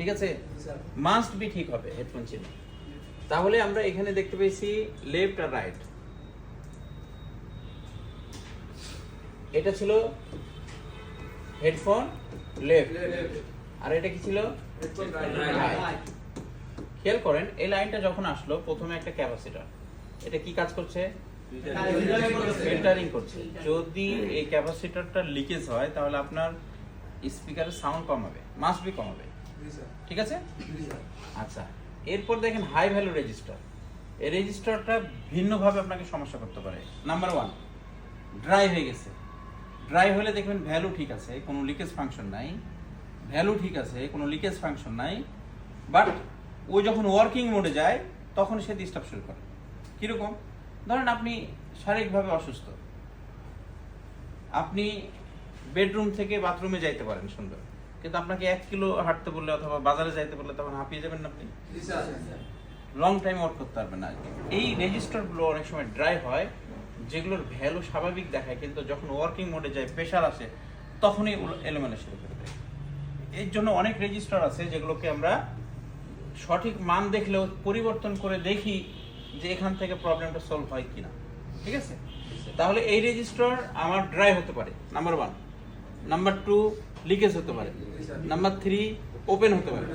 ঠিক আছে? Must be ঠিক হবে হেডফোন চিহ্ন তাহলে আমরা এখানে দেখতে পেয়েছি লেফট আর রাইট এটা ছিল হেডফোন লেফট আর এটা কি ছিল? খেয়াল করেন এই লাইনটা যখন আসলো প্রথমে একটা ক্যাপাসিটর। এটা কি কাজ করছে? ফিল্টারিং করছে। যদি এই ক্যাপাসিটরটা লিকেজ হয় তাহলে আপনার স্পিকারের সাউন্ড কমাবে মাস্ট বি কমাবে ঠিক আছে? আচ্ছা এরপর দেখেন হাই ভ্যালু রেজিস্টার এই রেজিস্টারটা ভিন্নভাবে আপনাকে সমস্যা করতে পারে। নাম্বার ওয়ান ড্রাই হয়ে গেছে। ড্রাই হলে দেখবেন ভ্যালু ঠিক আছে কোনো লিকেজ ফাংশন নাই। ভ্যালু ঠিক আছে কোনো লিকেজ ফাংশন নাই। বাট ও যখন ওয়ার্কিং মোডে যায় তখন সে ডিস্টার্ব শুরু করে। কীরকম? ধরেন আপনি শারীরিকভাবে অসুস্থ। আপনি বেডরুম থেকে বাথরুমে যাইতে পারেন সুন্দর। কিন্তু আপনাকে এক কিলো হাঁটতে বললে অথবা বাজারে যাইতে বললে তখন হাঁপিয়ে যাবেন না আপনি? লং টাইম ওয়ার্ক করতে পারবেন না এই রেজিস্টারগুলো অনেক সময় ড্রাই হয় যেগুলোর ভ্যালু স্বাভাবিক দেখায় কিন্তু যখন ওয়ার্কিং মোডে যায় প্রেশার আসে তখনই এলোমেলো শুরু করে দেয় এর জন্য অনেক রেজিস্টার আছে যেগুলোকে আমরা সঠিক মান দেখলেও পরিবর্তন করে দেখি যে এখান থেকে প্রবলেমটা সলভ হয় কিনা। ঠিক আছে? তাহলে এই রেজিস্টার আমার ড্রাই হতে পারে number one number two leakage হতে পারে। নাম্বার থ্রি ওপেন হতে পারে।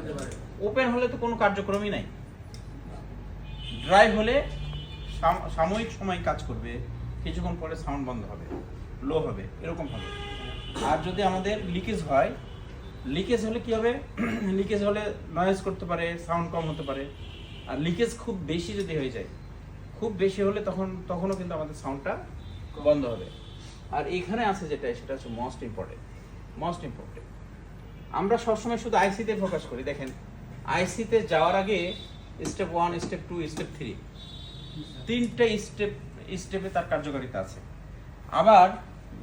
ওপেন হলে তো কোনো কার্যক্রমই নাই। ড্রাই হলে সাম- সাময়িক সময় কাজ করবে, কিছুক্ষণ পরে সাউন্ড বন্ধ হবে লো হবে, এরকম হবে। আর যদি আমাদের লিকেজ হয় লিকেজ হলে কি হবে? লিকেজ হলে নয়েজ করতে পারে সাউন্ড কম হতে পারে। আর লিকেজ খুব বেশি যদি হয়ে যায়, খুব বেশি হলে তখন, তখনও কিন্তু আমাদের সাউন্ডটা বন্ধ হবে। আর এখানে আছে যেটা, সেটা হচ্ছে মোস্ট ইম্পর্টেন্ট মোস্ট ইম্পর্টেন্ট আমরা সবসময় শুধু আইসিতে ফোকাস করি। দেখেন আইসিতে যাওয়ার আগে step one step two step three তিনটে স্টেপ স্টেপে তার কার্যকারিতা আছে। আবার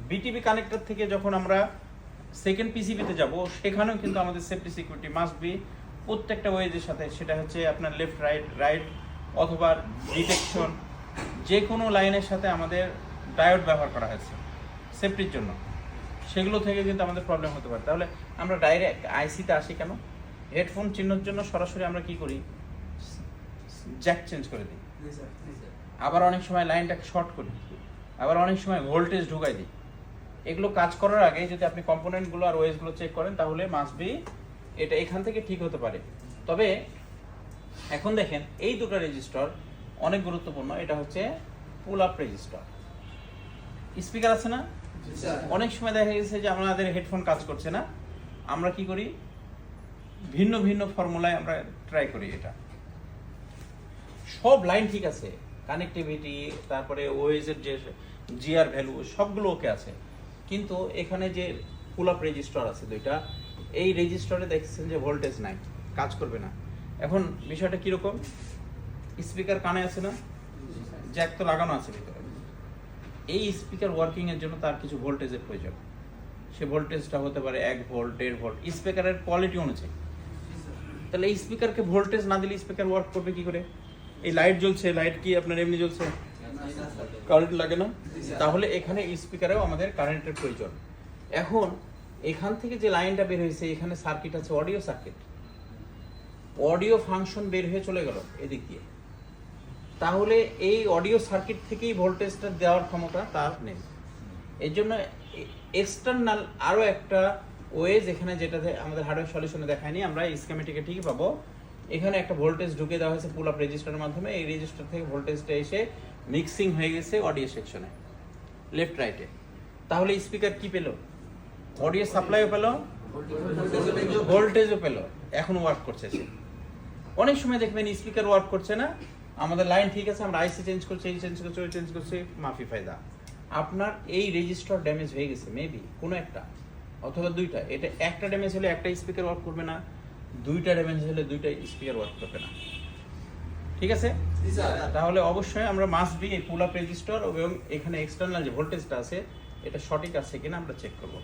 বিটিভি কানেক্টর থেকে যখন আমরা সেকেন্ড পিসিবিতে যাব, সেখানেও কিন্তু আমাদের সেফটি সিকিউরিটি মাস্ট বি প্রত্যেকটা ওয়েজের সাথে। সেটা হচ্ছে আপনার লেফট রাইট রাইট অথবা ডিটেকশন যে কোনো লাইনের সাথে আমাদের ডায়োড ব্যবহার করা হয়েছে। সেফটির জন্য। সেগুলো থেকে কিন্তু আমাদের প্রবলেম হতে পারে। তাহলে আমরা ডাইরেক্ট আইসিতে আসি কেন? হেডফোন চিহ্নের জন্য সরাসরি আমরা কি করি? জ্যাক চেঞ্জ করে দিই। আবার অনেক সময় লাইনটাকে শর্ট করি। আবার অনেক সময় ভোল্টেজ ঢুকাই দিই। এগুলো কাজ করার আগে যদি আপনি কম্পোনেন্টগুলো আর ওয়েসগুলো চেক করেন তাহলে মাস্ট বি এটা এখান থেকে ঠিক হতে পারে। তবে এখন দেখেন এই দুটো রেজিস্টার অনেক গুরুত্বপূর্ণ। এটা হচ্ছে পুল আপ রেজিস্টার স্পিকার আছে না? অনেক সময় দেখা গেছে যে আমাদের হেডফোন কাজ করছে না। আমরা কি করি? ভিন্ন ভিন্ন ফর্মুলায় আমরা ট্রাই করি এটা। সব লাইন ঠিক আছে। কানেক্টিভিটি তারপরে এর যে জিআর ভ্যালু সবগুলো ওকে আছে। কিন্তু এখানে যে পুল আপ রেজিস্টার আছে দুইটা, এই রেজিস্টারে দেখছেন যে ভোল্টেজ নাই, কাজ করবে না। এখন বিষয়টা কীরকম স্পিকার কানে আছে না? জ্যাক তো লাগানো আছে ভিতরে। এই স্পিকার ওয়ার্কিং এর জন্য তার কিছু ভোল্টেজের প্রয়োজন। সে ভোল্টেজটা হতে পারে এক ভোল্ট দেড় ভোল্ট স্পিকারের কোয়ালিটি অনুযায়ী। তাহলে এই স্পিকারকে ভোল্টেজ না দিলে স্পিকার ওয়ার্ক করবে কি করে? এই লাইট জ্বলছে লাইট কি আপনার এমনি জ্বলছে? কারেন্ট লাগে না। তাহলে এখানে স্পিকারেও আমাদের কারেন্টের প্রয়োজন। এখন এখান থেকে যে লাইনটা বের হয়েছে, এখানে সার্কিট আছে অডিও সার্কিট অডিও ফাংশন বের হয়ে চলে গেল, এদিক দিয়ে। তাহলে এই অডিও সার্কিট থেকেই ভোল্টেজটা দেওয়ার ক্ষমতা তার নেই। এর জন্য এক্সটার্নাল আরও একটা ওয়ে যেখানে যেটাতে আমাদের হার্ডওয়্যার সলিউশনে দেখায়নি, আমরা স্কেমেটিকে ঠিকই পাবো। এখানে একটা ভোল্টেজ ঢুকে দেওয়া হয়েছে পুল আপ রেজিস্টারের মাধ্যমে। এই রেজিস্টার থেকে ভোল্টেজটা এসে মিক্সিং হয়ে গেছে অডিও সেকশনে লেফট রাইটে তাহলে স্পিকার কি পেল? অডিও সাপ্লাইও পেল ভোল্টেজও পেল। এখন ওয়ার্ক করছে সে। অনেক সময় দেখবেন স্পিকার ওয়ার্ক করছে না। আমাদের লাইন ঠিক আছে আমরা আইসি চেঞ্জ করছি এই চেঞ্জ করছি ওই চেঞ্জ করছি মাফি ফায়দা। আপনার এই রেজিস্টার ড্যামেজ হয়ে গেছে মেবি কোনো একটা অথবা দুইটা এটা একটা ড্যামেজ হলে একটা স্পিকার ওয়ার্ক করবে না দুইটা ড্যামেজ হলে দুইটা স্পিকার ওয়ার্ক করবে না। ঠিক আছে? তাহলে অবশ্যই আমরা মাস্ট বি এই পুল আপ রেজিস্টার এবং এখানে এক্সটার্নাল যে ভোল্টেজটা আছে এটা সঠিক আছে কিনা আমরা চেক করব।